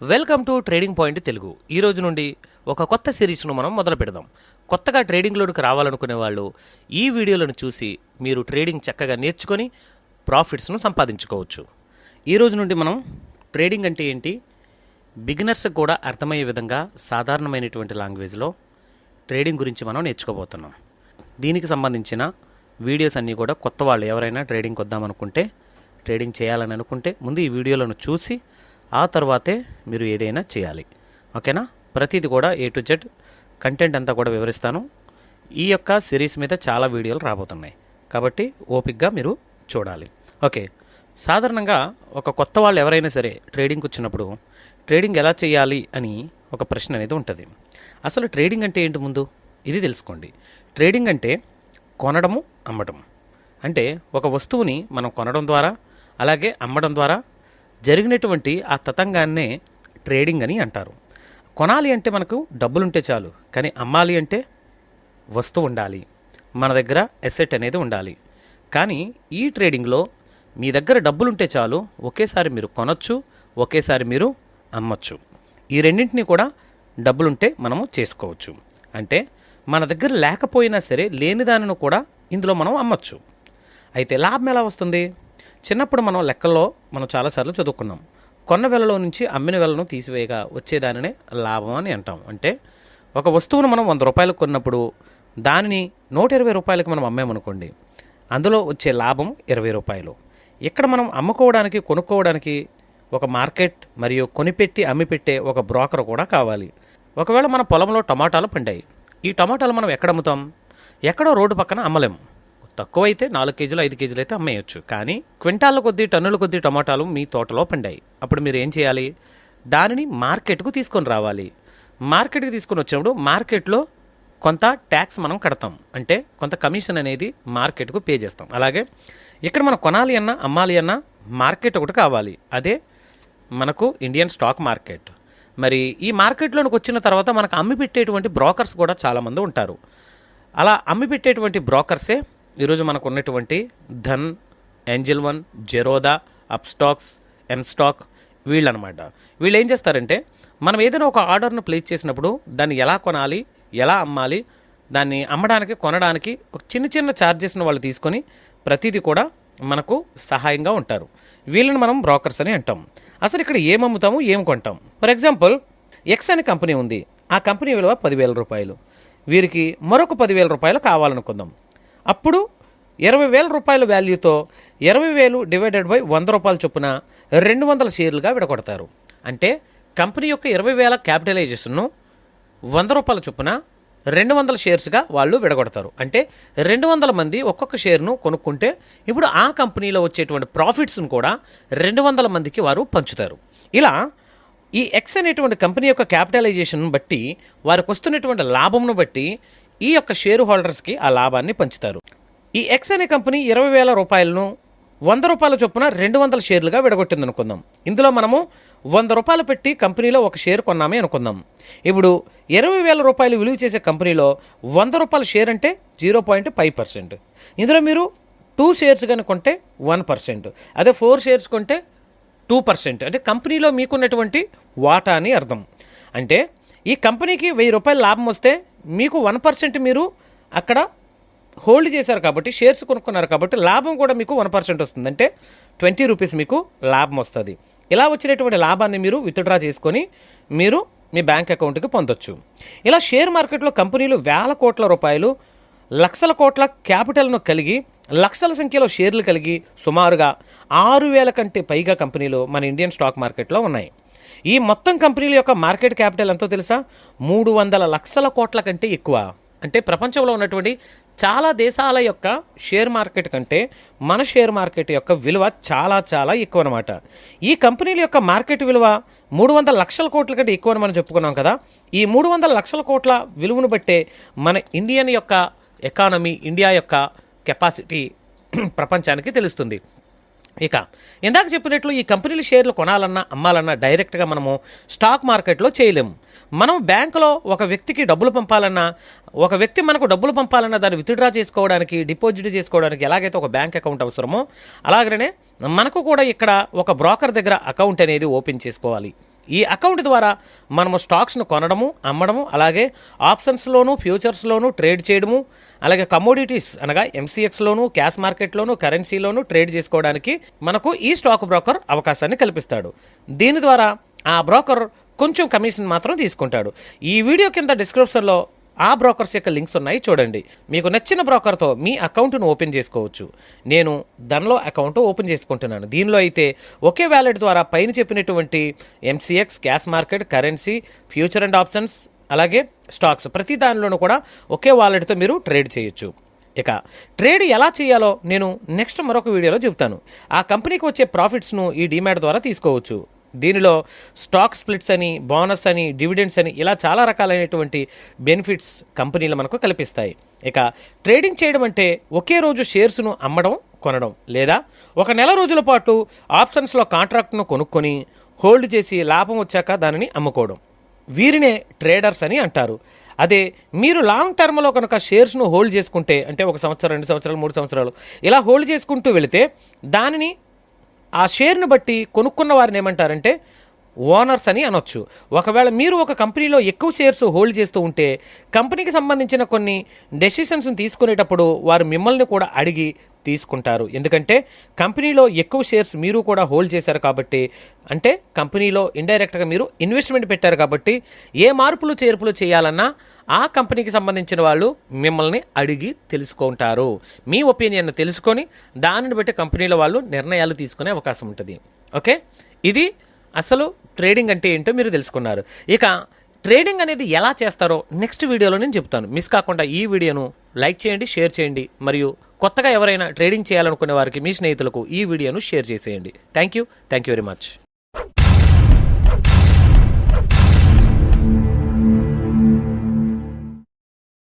Welcome to trading point Telugu. ఈ రోజు నుండి ఒక కొత్త సిరీస్ను మనం మొదలు పెడదాం. కొత్తగా ట్రేడింగ్లోకి రావాలనుకునే వాళ్ళు ఈ వీడియోలను చూసి మీరు ట్రేడింగ్ చక్కగా నేర్చుకొని ప్రాఫిట్స్ను సంపాదించుకోవచ్చు. ఈ రోజు నుండి మనం ట్రేడింగ్ అంటే ఏంటి? బిగినర్స్కి కూడా అర్థమయ్యే విధంగా సాధారణమైనటువంటి లాంగ్వేజ్లో ట్రేడింగ్ గురించి మనం నేర్చుకోబోతున్నాం. దీనికి సంబంధించిన వీడియోస్ అన్నీ కూడా కొత్త వాళ్ళు ఎవరైనా ట్రేడింగ్కి వద్దామనుకుంటే ట్రేడింగ్ చేయాలని అనుకుంటే ముందు ఈ వీడియోలను చూసి ఆ తర్వాతే మీరు ఏదైనా చేయాలి. ఓకేనా? ప్రతిది కూడా ఏ టు జెడ్ కంటెంట్ అంతా కూడా వివరిస్తాను. ఈ యొక్క సిరీస్ మీద చాలా వీడియోలు రాబోతున్నాయి. కాబట్టి ఓపిక్గా మీరు చూడాలి. ఓకే. సాధారణంగా ఒక కొత్త వాళ్ళు ఎవరైనా సరే ట్రేడింగ్కి వచ్చినప్పుడు ట్రేడింగ్ ఎలా చేయాలి అని ఒక ప్రశ్న అనేది ఉంటుంది. అసలు ట్రేడింగ్ అంటే ఏంటి ముందు? ఇది తెలుసుకోండి. ట్రేడింగ్ అంటే కొనడము అమ్మడం. అంటే ఒక వస్తువుని మనం కొనడం ద్వారా అలాగే అమ్మడం ద్వారా జరిగినటువంటి ఆ తతంగాన్నే ట్రేడింగ్ అని అంటారు. కొనాలి అంటే మనకు డబ్బులుంటే చాలు కానీ అమ్మాలి అంటే వస్తువు ఉండాలి మన దగ్గర ఎసెట్ అనేది ఉండాలి. కానీ ఈ ట్రేడింగ్లో మీ దగ్గర డబ్బులుంటే చాలు ఒకేసారి మీరు కొనొచ్చు ఒకేసారి మీరు అమ్మొచ్చు. ఈ రెండింటిని కూడా డబ్బులుంటే మనము చేసుకోవచ్చు. అంటే మన దగ్గర లేకపోయినా సరే లేని దానిని కూడా ఇందులో మనం అమ్మొచ్చు. అయితే లాభం ఎలా వస్తుంది? చిన్నప్పుడు మనం లెక్కల్లో మనం చాలాసార్లు చదువుకున్నాం. కొన్న వెలలో నుంచి అమ్మిన వెలను తీసివేయగా వచ్చేదానినే లాభం అని అంటాం. అంటే ఒక వస్తువును మనం వంద రూపాయలకు కొన్నప్పుడు దానిని నూట ఇరవై రూపాయలకు మనం అమ్మామనుకోండి. అందులో వచ్చే లాభం ఇరవై రూపాయలు. ఇక్కడ మనం అమ్ముకోవడానికి కొనుక్కోవడానికి ఒక మార్కెట్ మరియు కొనిపెట్టి అమ్మిపెట్టే ఒక బ్రోకర్ కూడా కావాలి. ఒకవేళ మన పొలంలో టమాటాలు పండాయి. ఈ టమాటాలు మనం ఎక్కడ అమ్ముతాం? ఎక్కడో రోడ్డు పక్కన అమ్మలేం. తక్కువైతే నాలుగు కేజీలు ఐదు కేజీలు అయితే అమ్మేయచ్చు. కానీ క్వింటాల కొద్దీ టన్నుల కొద్దీ టమాటాలు మీ తోటలో పండాయి. అప్పుడు మీరు ఏం చేయాలి? దానిని మార్కెట్కు తీసుకొని రావాలి. మార్కెట్కి తీసుకొని వచ్చినప్పుడు మార్కెట్లో కొంత ట్యాక్స్ మనం కడతాం. అంటే కొంత కమిషన్ అనేది మార్కెట్కు పే చేస్తాం. అలాగే ఇక్కడ మనం కొనాలి అన్నా అమ్మాలి అన్నా మార్కెట్ ఒకటి కావాలి. అదే మనకు ఇండియన్ స్టాక్ మార్కెట్. మరి ఈ మార్కెట్లోనికి వచ్చిన తర్వాత మనకు అమ్మి పెట్టేటువంటి బ్రోకర్స్ కూడా చాలామంది ఉంటారు. అలా అమ్మి పెట్టేటువంటి బ్రోకర్సే ఈరోజు మనకు ఉన్నటువంటి Dhan angel one Zerodha Upstox mStock వీళ్ళు అనమాట వీళ్ళు ఏం చేస్తారంటే మనం ఏదైనా ఒక ఆర్డర్ను ప్లేస్ చేసినప్పుడు దాన్ని ఎలా కొనాలి ఎలా అమ్మాలి దాన్ని అమ్మడానికి కొనడానికి ఒక చిన్న చిన్న ఛార్జెస్ను వాళ్ళు తీసుకొని ప్రతిదీ కూడా మనకు సహాయంగా ఉంటారు. వీళ్ళని మనం బ్రోకర్స్ అని అంటాం. అసలు ఇక్కడ ఏం అమ్ముతాము ఏం కొంటాం? ఫర్ ఎగ్జాంపుల్ ఎక్స్ అనే కంపెనీ ఉంది. ఆ కంపెనీ విలువ పదివేల రూపాయలు. వీరికి మరొక పదివేల రూపాయలు కావాలనుకుందాం. అప్పుడు ఇరవై వేల రూపాయల వాల్యూతో ఇరవై వేలు డివైడెడ్ బై వంద రూపాయల చొప్పున రెండు వందల షేర్లుగా విడగొడతారు. అంటే కంపెనీ యొక్క ఇరవై వేల క్యాపిటలైజేషన్ను వంద రూపాయల చొప్పున రెండు వందల షేర్స్గా వాళ్ళు విడగొడతారు. అంటే రెండు వందల మంది ఒక్కొక్క షేర్ను కొనుక్కుంటే ఇప్పుడు ఆ కంపెనీలో వచ్చేటువంటి ప్రాఫిట్స్ను కూడా రెండు వందల మందికి వారు పంచుతారు. ఇలా ఈ ఎక్స్ అనేటువంటి కంపెనీ యొక్క క్యాపిటలైజేషన్ బట్టి వారికి వస్తున్నటువంటి లాభంను బట్టి ఈ యొక్క షేర్ హోల్డర్స్కి ఆ లాభాన్ని పంచుతారు. ఈ ఎక్స్ అనే కంపెనీ ఇరవై వేల రూపాయలను వంద రూపాయల చొప్పున రెండు వందల షేర్లుగా విడగొట్టింది అనుకుందాం ఇందులో మనము వంద రూపాయలు పెట్టి కంపెనీలో ఒక షేర్ కొన్నామే అనుకుందాం. ఇప్పుడు ఇరవై వేల రూపాయలు విలువ చేసే కంపెనీలో వంద రూపాయల షేర్ అంటే జీరో పాయింట్ ఫైవ్ పర్సెంట్. ఇందులో మీరు టూ షేర్స్ కానీ కొంటే వన్ పర్సెంట్. అదే ఫోర్ షేర్స్ కొంటే టూ పర్సెంట్. అంటే కంపెనీలో మీకున్నటువంటి వాటా అని అర్థం. అంటే ఈ కంపెనీకి వెయ్యి రూపాయలు లాభం వస్తే మీకు వన్ పర్సెంట్ మీరు అక్కడ హోల్డ్ చేశారు కాబట్టి షేర్స్ కొనుక్కున్నారు కాబట్టి లాభం కూడా మీకు వన్ పర్సెంట్ వస్తుంది. అంటే ట్వంటీ రూపీస్ మీకు లాభం వస్తుంది. ఇలా వచ్చినటువంటి లాభాన్ని మీరు విత్డ్రా చేసుకొని మీరు మీ బ్యాంక్ అకౌంట్కి పొందొచ్చు. ఇలా షేర్ మార్కెట్లో కంపెనీలు వేల కోట్ల రూపాయలు లక్షల కోట్ల క్యాపిటల్ను కలిగి లక్షల సంఖ్యలో షేర్లు కలిగి సుమారుగా ఆరు వేల కంటే పైగా కంపెనీలు మన ఇండియన్ స్టాక్ మార్కెట్లో ఉన్నాయి. ఈ మొత్తం కంపెనీల యొక్క మార్కెట్ క్యాపిటల్ ఎంతో తెలుసా? మూడు వందల లక్షల కోట్ల కంటే ఎక్కువ. అంటే ప్రపంచంలో ఉన్నటువంటి చాలా దేశాల యొక్క షేర్ మార్కెట్ కంటే మన షేర్ మార్కెట్ యొక్క విలువ చాలా చాలా ఎక్కువ అనమాట ఈ కంపెనీల యొక్క మార్కెట్ విలువ మూడు వందల లక్షల కోట్ల కంటే ఎక్కువ అని మనం చెప్పుకున్నాం కదా. ఈ మూడు వందల లక్షల కోట్ల విలువను బట్టే మన ఇండియన్ యొక్క ఎకానమీ ఇండియా యొక్క కెపాసిటీ ప్రపంచానికి తెలుస్తుంది. ఇక ఇందాక చెప్పినట్లు ఈ కంపెనీల షేర్లు కొనాలన్నా అమ్మాలన్నా డైరెక్ట్గా మనము స్టాక్ మార్కెట్లో చేయలేము. మనం బ్యాంకులో ఒక వ్యక్తికి డబ్బులు పంపాలన్నా ఒక వ్యక్తి మనకు డబ్బులు పంపాలన్నా దాన్ని విత్డ్రా చేసుకోవడానికి డిపాజిట్ చేసుకోవడానికి ఎలాగైతే ఒక బ్యాంక్ అకౌంట్ అవసరమో అలాగనే మనకు కూడా ఇక్కడ ఒక బ్రోకర్ దగ్గర అకౌంట్ అనేది ఓపెన్ చేసుకోవాలి. ఈ అకౌంట్ ద్వారా మనము స్టాక్స్ను కొనడము అమ్మడము అలాగే ఆప్షన్స్లోను ఫ్యూచర్స్లోను ట్రేడ్ చేయడము అలాగే కమోడిటీస్ అనగా ఎంసీఎక్స్లోను క్యాష్ మార్కెట్లోను కరెన్సీలోను ట్రేడ్ చేసుకోవడానికి మనకు ఈ స్టాక్ బ్రోకర్ అవకాశాన్ని కల్పిస్తాడు. దీని ద్వారా ఆ బ్రోకర్ కొంచెం కమిషన్ మాత్రం తీసుకుంటాడు. ఈ వీడియో కింద డిస్క్రిప్షన్లో ఆ బ్రోకర్స్ యొక్క లింక్స్ ఉన్నాయి చూడండి. మీకు నచ్చిన బ్రోకర్తో మీ అకౌంట్ను ఓపెన్ చేసుకోవచ్చు. నేను దానిలో అకౌంట్ ఓపెన్ చేసుకుంటున్నాను. దీనిలో అయితే ఒకే వ్యాలెట్ ద్వారా పైన చెప్పినటువంటి MCX cash market currency future and options అలాగే స్టాక్స్. ప్రతి దానిలోనూ కూడా ఒకే వాలెట్తో మీరు ట్రేడ్ చేయొచ్చు. ఇక ట్రేడ్ ఎలా చేయాలో నేను నెక్స్ట్ మరొక వీడియోలో చెబుతాను. ఆ కంపెనీకి వచ్చే ప్రాఫిట్స్ను ఈ డిమాట్ ద్వారా తీసుకోవచ్చు. దీనిలో స్టాక్ స్ప్లిట్స్ అని బోనస్ అని డివిడెండ్స్ అని ఇలా చాలా రకాలైనటువంటి బెనిఫిట్స్ కంపెనీలు మనకు కల్పిస్తాయి. ఇక ట్రేడింగ్ చేయడం అంటే ఒకే రోజు షేర్స్ను అమ్మడం కొనడం లేదా ఒక నెల రోజుల పాటు ఆప్షన్స్లో కాంట్రాక్ట్ను కొనుక్కొని హోల్డ్ చేసి లాభం వచ్చాక దానిని అమ్ముకోవడం. వీరినే ట్రేడర్స్ అని అంటారు. అదే మీరు లాంగ్ టర్మ్లో కనుక షేర్స్ను హోల్డ్ చేసుకుంటే అంటే ఒక సంవత్సరం రెండు సంవత్సరాలు మూడు సంవత్సరాలు ఇలా హోల్డ్ చేసుకుంటూ వెళితే దానిని ఆ షేర్ను బట్టి కొనుక్కున్న వారిని ఏమంటారంటే ఓనర్స్ అని అనొచ్చు. ఒకవేళ మీరు ఒక కంపెనీలో ఎక్కువ షేర్స్ హోల్డ్ చేస్తూ ఉంటే కంపెనీకి సంబంధించిన కొన్ని డెసిషన్స్ని తీసుకునేటప్పుడు వారు మిమ్మల్ని కూడా అడిగి తీసుకుంటారు. ఎందుకంటే కంపెనీలో ఎక్కువ షేర్స్ మీరు కూడా హోల్డ్ చేశారు కాబట్టి అంటే కంపెనీలో ఇండైరెక్ట్గా మీరు ఇన్వెస్ట్మెంట్ పెట్టారు కాబట్టి ఏ మార్పులు చేర్పులు చేయాలన్నా ఆ కంపెనీకి సంబంధించిన వాళ్ళు మిమ్మల్ని అడిగి తెలుసుకుంటారు. మీ ఒపీనియన్ తెలుసుకొని దానిని బట్టి కంపెనీల వాళ్ళు నిర్ణయాలు తీసుకునే అవకాశం ఉంటుంది. ఓకే? ఇది అసలు ట్రేడింగ్ అంటే ఏంటో మీరు తెలుసుకున్నారు. ఇక ట్రేడింగ్ అనేది ఎలా చేస్తారో నెక్స్ట్ వీడియోలో నేను చెప్తాను. మిస్ కాకుండా ఈ వీడియోను లైక్ చేయండి షేర్ చేయండి మరియు కొత్తగా ఎవరైనా ట్రేడింగ్ చేయాలనుకునే వారికి మీ స్నేహితులకు ఈ వీడియోను షేర్ చేసేయండి. Thank you thank you very much